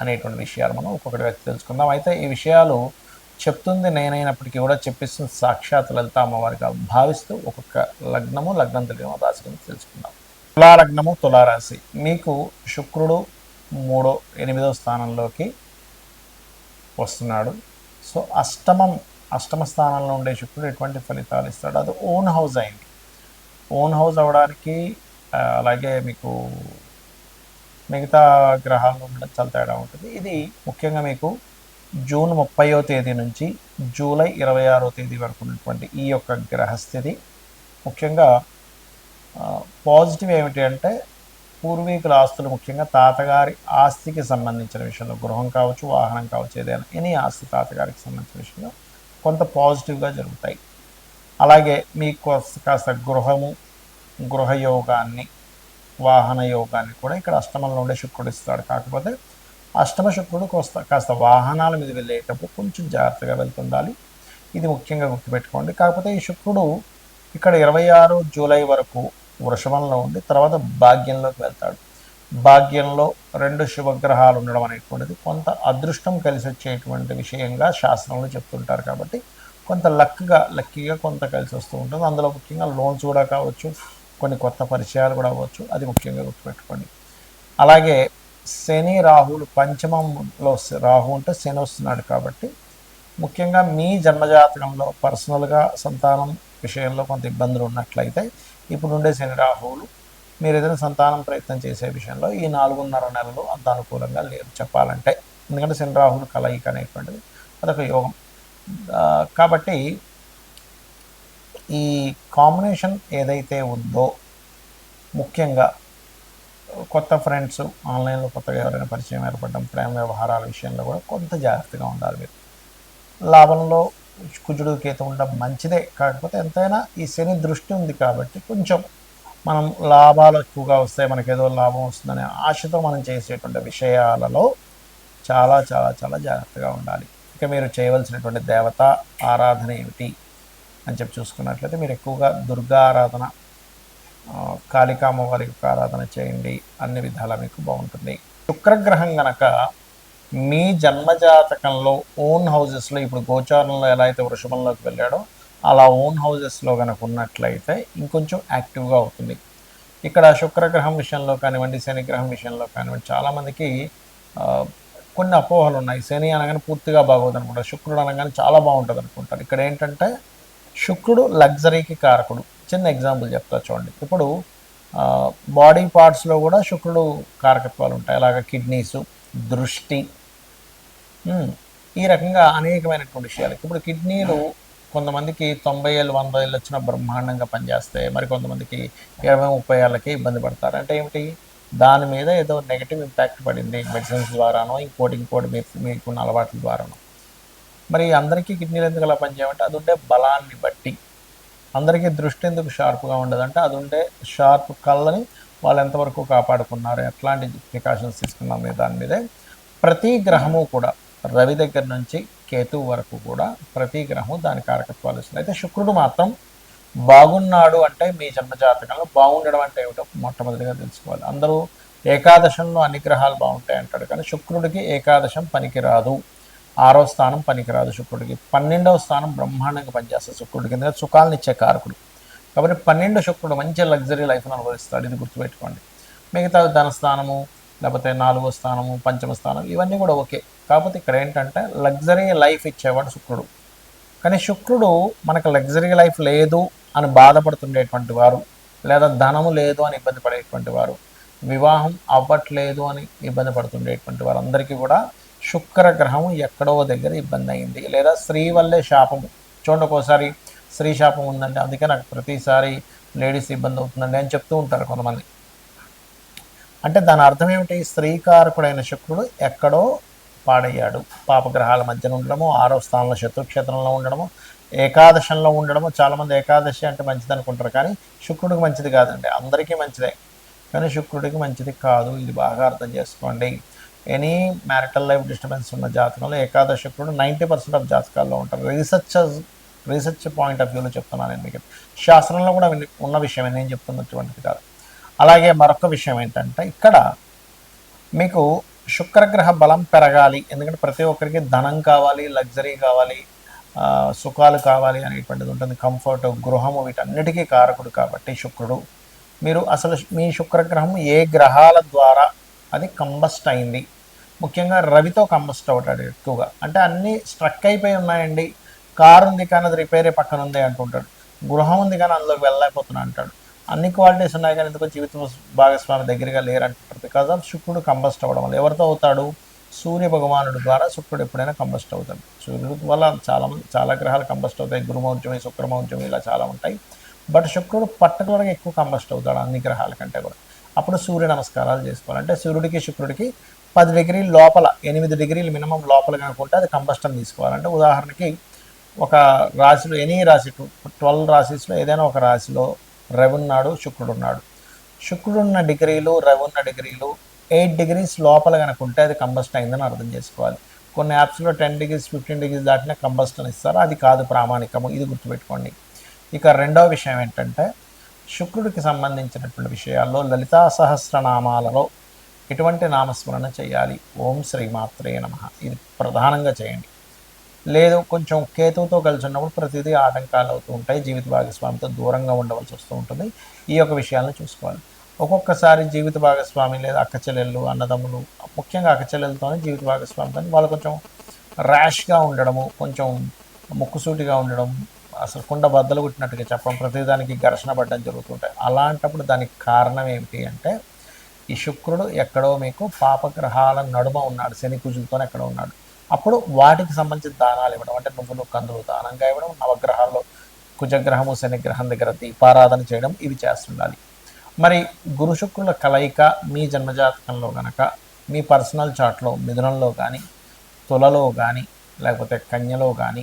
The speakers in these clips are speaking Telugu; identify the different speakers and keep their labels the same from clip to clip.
Speaker 1: అనేటువంటి విషయాలు మనం ఒక్కొక్కటి వ్యక్తి తెలుసుకుందాం. అయితే ఈ విషయాలు చెప్తుంది నేనైనప్పటికీ కూడా చెప్పిస్తుంది సాక్షాత్ లలిత అమ్మవారిగా భావిస్తూ ఒక్కొక్క లగ్నము లగ్నం తెలియని రాశి గురించి తెలుసుకుందాం. తులారగ్నము తులారాశి. మీకు శుక్రుడు మూడో ఎనిమిదో స్థానంలోకి వస్తున్నాడు. సో అష్టమం అష్టమ స్థానంలో ఉండే శుక్రుడు ఎటువంటి ఫలితాలు ఇస్తాడు? అది ఓన్ హౌస్ అయింది. ఓన్ హౌస్ అవ్వడానికి అలాగే మీకు మిగతా గ్రహాల్లో ఉండడం చాలా తేడా ఉంటుంది. ఇది ముఖ్యంగా మీకు జూన్ ముప్పయో తేదీ నుంచి జూలై ఇరవై ఆరో తేదీ వరకు ఉన్నటువంటి ఈ యొక్క గ్రహస్థితి. ముఖ్యంగా పాజిటివ్ ఏమిటి అంటే పూర్వీకుల ఆస్తులు ముఖ్యంగా తాతగారి ఆస్తికి సంబంధించిన విషయంలో గృహం కావచ్చు వాహనం కావచ్చు ఏదైనా ఎనీ ఆస్తి తాతగారికి సంబంధించిన విషయంలో కొంత పాజిటివ్గా జరుగుతాయి. అలాగే మీకు కాస్త- కాస్త గృహము గృహయోగాన్ని వాహన యోగాన్ని కూడా ఇక్కడ అష్టమంలో ఉండే శుక్రుడు ఇస్తాడు. కాకపోతే అష్టమ శుక్రుడు కాస్త కాస్త వాహనాల మీద వెళ్ళేటప్పుడు కొంచెం జాగ్రత్తగా వెళ్తుండాలి. ఇది ముఖ్యంగా గుర్తుపెట్టుకోండి. కాకపోతే ఈ శుక్రుడు ఇక్కడ ఇరవై ఆరు జూలై వరకు వృషభంలో ఉండి తర్వాత భాగ్యంలోకి వెళ్తాడు. భాగ్యంలో రెండు శుభగ్రహాలు ఉండడం అనేటువంటిది కొంత అదృష్టం కలిసి వచ్చేటువంటి విషయంగా శాస్త్రంలో చెప్తుంటారు కాబట్టి కొంత లక్గా లక్కీగా కొంత కలిసి వస్తూ ఉంటుంది. అందులో ముఖ్యంగా లోన్స్ కూడా కావచ్చు. కొన్ని కొత్త పరిచయాలు కూడా అవ్వచ్చు. అది ముఖ్యంగా గుర్తుపెట్టుకోండి. అలాగే శని రాహులు పంచమంలో రాహు అంటే శని వస్తున్నాడు కాబట్టి ముఖ్యంగా మీ జన్మజాతకంలో పర్సనల్గా సంతానం విషయంలో కొంత ఇబ్బందులు ఉన్నట్లయితే ఇప్పుడు ఉండే శని రాహువులు మీరు ఏదైనా సంతానం ప్రయత్నం చేసే విషయంలో ఈ నాలుగున్నర నెలలు అంత అనుకూలంగా లేరు చెప్పాలంటే. ఎందుకంటే శని రాహులు కలయిక అనేటువంటిది అదొక యోగం. కాబట్టి ఈ కాంబినేషన్ ఏదైతే ఉందో ముఖ్యంగా కొత్త ఫ్రెండ్స్ ఆన్లైన్లో కొత్తగా ఎవరైనా పరిచయం ఏర్పడడం ప్రేమ వ్యవహారాల విషయంలో కూడా కొంత జాగ్రత్తగా ఉండాలి మీరు. లాభంలో కుజుడు కేతు ఉండడం మంచిదే కాకపోతే ఎంతైనా ఈ శని దృష్టి ఉంది కాబట్టి కొంచెం మనం లాభాలు ఎక్కువగా వస్తాయి మనకి ఏదో లాభం వస్తుందనే ఆశతో మనం చేసేటువంటి విషయాలలో చాలా చాలా చాలా జాగ్రత్తగా ఉండాలి. ఇక మీరు చేయవలసినటువంటి దేవత ఆరాధన ఏమిటి? అని చెప్పి చూసుకున్నట్లయితే మీరు ఎక్కువగా దుర్గా ఆరాధన ఆ, కాళికామ్మ యొక్క ఆరాధన చేయండి. అన్ని విధాలా మీకు బాగుంటుంది. శుక్రగ్రహం గనక మీ జన్మజాతకంలో ఓన్ హౌజెస్లో ఇప్పుడు గోచారంలో ఎలా అయితే వృషభంలోకి వెళ్ళాడో అలా ఓన్ హౌజెస్లో కనుక ఉన్నట్లయితే ఇంకొంచెం యాక్టివ్గా అవుతుంది. ఇక్కడ శుక్రగ్రహం విషయంలో కానివ్వండి శనిగ్రహం విషయంలో కానివ్వండి చాలామందికి కొన్ని అపోహలు ఉన్నాయి. శని అనగానే పూర్తిగా బాగోదు అనుకుంటారు శుక్రుడు అనగానే చాలా బాగుంటుంది అనుకుంటారు ఇక్కడ ఏంటంటే శుక్రుడు లగ్జరీకి కారకుడు. చిన్న ఎగ్జాంపుల్ చెప్తా చూడండి. ఇప్పుడు బాడీ పార్ట్స్లో కూడా శుక్రుడు కారకత్వాలు ఉంటాయి. అలాగ కిడ్నీసు దృష్టి ఈ రకంగా అనేకమైనటువంటి విషయాలు. ఇప్పుడు కిడ్నీలు కొంతమందికి తొంభై ఏళ్ళు వంద ఏళ్ళు వచ్చిన బ్రహ్మాండంగా పనిచేస్తాయి మరి కొంతమందికి ఇరవై ముప్పై ఏళ్ళకి ఇబ్బంది పడతారు. అంటే ఏమిటి? దాని మీద ఏదో నెగిటివ్ ఇంపాక్ట్ పడింది. మెడిసిన్స్ ద్వారానో ఇంకోటి ఇంకోటి మీకున్న అలవాట్ల ద్వారానో. మరి అందరికీ కిడ్నీలు ఎందుకు అలా పనిచేయమంటే అది ఉండే బలాన్ని బట్టి. అందరికీ దృష్టి ఎందుకు షార్ప్గా ఉండదంటే అది ఉండే షార్ప్ కళ్ళని వాళ్ళు ఎంతవరకు కాపాడుకున్నారు ఎట్లాంటి ప్రికాషన్స్ తీసుకున్నాం దాని మీదే. ప్రతి గ్రహము కూడా రవి దగ్గర నుంచి కేతువు వరకు కూడా ప్రతి గ్రహం దాని కారకత్వాలు ఇస్తుంది అయితే శుక్రుడు మాత్రం బాగున్నాడు అంటే మీ జన్మజాతకంలో బాగుండడం అంటే ఏమిటో మొట్టమొదటిగా తెలుసుకోవాలి. అందరూ ఏకాదశంలో అన్ని గ్రహాలు బాగుంటాయి అంటాడు కానీ శుక్రుడికి ఏకాదశం పనికిరాదు. ఆరో స్థానం పనికిరాదు శుక్రుడికి. పన్నెండవ స్థానం బ్రహ్మాండంగా పనిచేస్తుంది శుక్రుడికి. ఎందుకంటే సుఖాలను ఇచ్చే కారకుడు. కాబట్టి పన్నెండు శుక్రుడు మంచి లగ్జరీ లైఫ్ను అనుభవిస్తాడు. ఇది గుర్తుపెట్టుకోండి. మిగతా ధనస్థానము లేకపోతే నాలుగో స్థానము పంచమ స్థానం ఇవన్నీ కూడా ఓకే. కాకపోతే ఇక్కడ ఏంటంటే లగ్జరీ లైఫ్ ఇచ్చేవాడు శుక్రుడు. కానీ శుక్రుడు మనకు లగ్జరీ లైఫ్ లేదు అని బాధపడుతుండేటువంటి వారు లేదా ధనము లేదు అని ఇబ్బంది పడేటువంటి వారు వివాహం అవ్వట్లేదు అని ఇబ్బంది పడుతుండేటువంటి వారందరికీ కూడా శుక్ర గ్రహం ఎక్కడో దగ్గర ఇబ్బంది అయింది లేదా స్త్రీ వల్లే శాపము. చూడండి ఒక్కోసారి స్త్రీ శాపం ఉందండి. అందుకే నాకు ప్రతిసారి లేడీస్ ఇబ్బంది అవుతుందండి అని చెప్తూ ఉంటారు కొంతమంది. అంటే దాని అర్థం ఏమిటి? స్త్రీకారకుడైన శుక్రుడు ఎక్కడో పాడయ్యాడు. పాపగ్రహాల మధ్యన ఉండడము ఆరో స్థానంలో శత్రుక్షేత్రంలో ఉండడము ఏకాదశంలో ఉండడము. చాలామంది ఏకాదశి అంటే మంచిది అనుకుంటారు కానీ శుక్రుడికి మంచిది కాదండి. అందరికీ మంచిదే. కానీ శుక్రుడికి మంచిది కాదు. ఇది బాగా అర్థం చేసుకోండి. ఎనీ మ్యారిటల్ లైఫ్ డిస్టర్బెన్స్ ఉన్న జాతకంలో ఏకాదశ నైంటీ పర్సెంట్ ఆఫ్ జాతకాల్లో ఉంటారు. రీసెర్చ్ రీసెర్చ్ పాయింట్ ఆఫ్ వ్యూలో చెప్తున్నాను నేను మీకు. శాస్త్రంలో కూడా ఉన్న విషయం నేను చెప్తున్నటువంటిది కాదు. అలాగే మరొక విషయం ఏంటంటే ఇక్కడ మీకు శుక్రగ్రహ బలం పెరగాలి. ఎందుకంటే ప్రతి ఒక్కరికి ధనం కావాలి లగ్జరీ కావాలి సుఖాలు కావాలి అనేటువంటిది ఉంటుంది. కంఫర్ట్ గృహము వీటన్నిటికీ కారకుడు కాబట్టి శుక్రుడు. మీరు అసలు మీ శుక్రగ్రహం ఏ గ్రహాల ద్వారా అది కంబస్ట్ అయింది. ముఖ్యంగా రవితో కంబస్ట్ అవుతాడు ఎక్కువగా. అంటే అన్నీ స్ట్రక్ అయిపోయి ఉన్నాయండి. కారు ఉంది కానీ అది రిపేరే పక్కన ఉంది అంటుంటాడు. గృహం ఉంది కానీ అందులోకి వెళ్ళలేకపోతున్నా అంటాడు. అన్ని క్వాలిటీస్ ఉన్నాయి కానీ ఎందుకో జీవిత భాగస్వామి దగ్గరగా లేరంటారు బికాజ్ ఆఫ్ శుక్రుడు కంబస్ట్ అవ్వడం వల్ల ఎవరితో అవుతాడు? సూర్య భగవానుడు ద్వారా శుక్రుడు ఎప్పుడైనా కంబస్ట్ అవుతాడు. సూర్యుడు వల్ల చాలా చాలా గ్రహాలు కంబస్ట్ అవుతాయి. గురుమౌర్జమి శుక్రమౌర్జమి ఇలా చాలా ఉంటాయి. బట్ శుక్రుడు పర్టికులర్గా ఎక్కువ కంబస్ట్ అవుతాడు అన్ని గ్రహాల కంటే కూడా. అప్పుడు సూర్య నమస్కారాలు చేసుకోవాలి. అంటే సూర్యుడికి శుక్రుడికి పది డిగ్రీల లోపల ఎనిమిది డిగ్రీలు మినిమం లోపల కనుకుంటే అది కంబస్టన్ తీసుకోవాలి. అంటే ఉదాహరణకి ఒక రాశిలో ఎనీ రాశి ట్వెల్వ్ రాశిస్లో ఏదైనా ఒక రాశిలో రవి ఉన్నాడు శుక్రుడు ఉన్నాడు. శుక్రుడు ఉన్న డిగ్రీలు రవి ఉన్న డిగ్రీలు ఎయిట్ డిగ్రీస్ లోపల కనుక ఉంటే అది కంబస్ట్ అయిందని అర్థం చేసుకోవాలి. కొన్ని యాప్స్లో టెన్ డిగ్రీస్ ఫిఫ్టీన్ డిగ్రీస్ దాటిన కంబస్టన్ ఇస్తారు? అది కాదు ప్రామాణికము ఇది గుర్తుపెట్టుకోండి. ఇక రెండవ విషయం ఏంటంటే శుక్రుడికి సంబంధించినటువంటి విషయాల్లో లలితా సహస్రనామాలలో ఎటువంటి నామస్మరణ చేయాలి. ఓం శ్రీమాత్రే నమ. ఇది ప్రధానంగా చేయండి. లేదు కొంచెం కేతువుతో కలిసి ఉన్నప్పుడు ప్రతిదీ ఆటంకాలు అవుతూ ఉంటాయి. జీవిత భాగస్వామితో దూరంగా ఉండవలసి వస్తూ ఉంటుంది. ఈ యొక్క విషయాలను చూసుకోవాలి. ఒక్కొక్కసారి జీవిత భాగస్వామి లేదా అక్క చెల్లెళ్ళు అన్నదమ్ములు ముఖ్యంగా అక్క చెల్లెలతోనే జీవిత భాగస్వామితో వాళ్ళు కొంచెం ర్యాష్గా ఉండడము కొంచెం ముక్కుసూటిగా ఉండడం అసలు కుండ బద్దలు కొట్టినట్టుగా చెప్పడం ప్రతిదానికి ఘర్షణ పడడం జరుగుతుంటాయి. అలాంటప్పుడు దానికి కారణం ఏమిటి అంటే ఈ శుక్రుడు ఎక్కడో మీకు పాపగ్రహాల నడుమ ఉన్నాడు శని కుజులతో ఎక్కడ ఉన్నాడు. అప్పుడు వాటికి సంబంధించిన దానాలు ఇవ్వడం అంటే నువ్వులు కందులు దానంగా ఇవ్వడం నవగ్రహాల్లో కుజగ్రహము శనిగ్రహం దగ్గర దీపారాధన చేయడం ఇవి చేస్తుండాలి. మరి గురు శుక్రుల కలయిక మీ జన్మజాతకంలో గనక మీ పర్సనల్ చాట్లో మిథునంలో కానీ తులలో కానీ లేకపోతే కన్యలో కానీ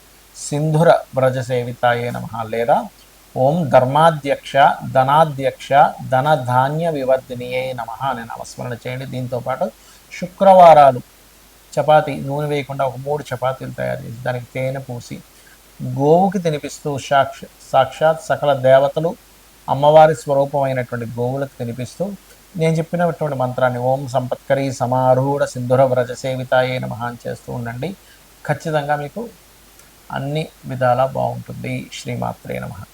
Speaker 1: సింధుర వ్రజ నమ లేదా ఓం ధర్మాధ్యక్ష ధనాధ్యక్ష ధన ధాన్య వివర్ధినియే నమ అని నామస్మరణ చేయండి. దీంతో పాటు శుక్రవారాలు చపాతీ నూనె వేయకుండా ఒక మూడు చపాతీలు తయారు చేసి దానికి తేనె పూసి గోవుకి తినిపిస్తూ సాక్ష సాక్షాత్ సకల దేవతలు అమ్మవారి స్వరూపమైనటువంటి గోవులకు తినిపిస్తూ నేను చెప్పినటువంటి మంత్రాన్ని ఓం సంపత్కరి సమారూఢ సింధుర వ్రజ సేవితాయే అని చేస్తూ ఉండండి. ఖచ్చితంగా మీకు అన్ని విధాలా బాగుంటుంది. శ్రీమాత్రే నమః.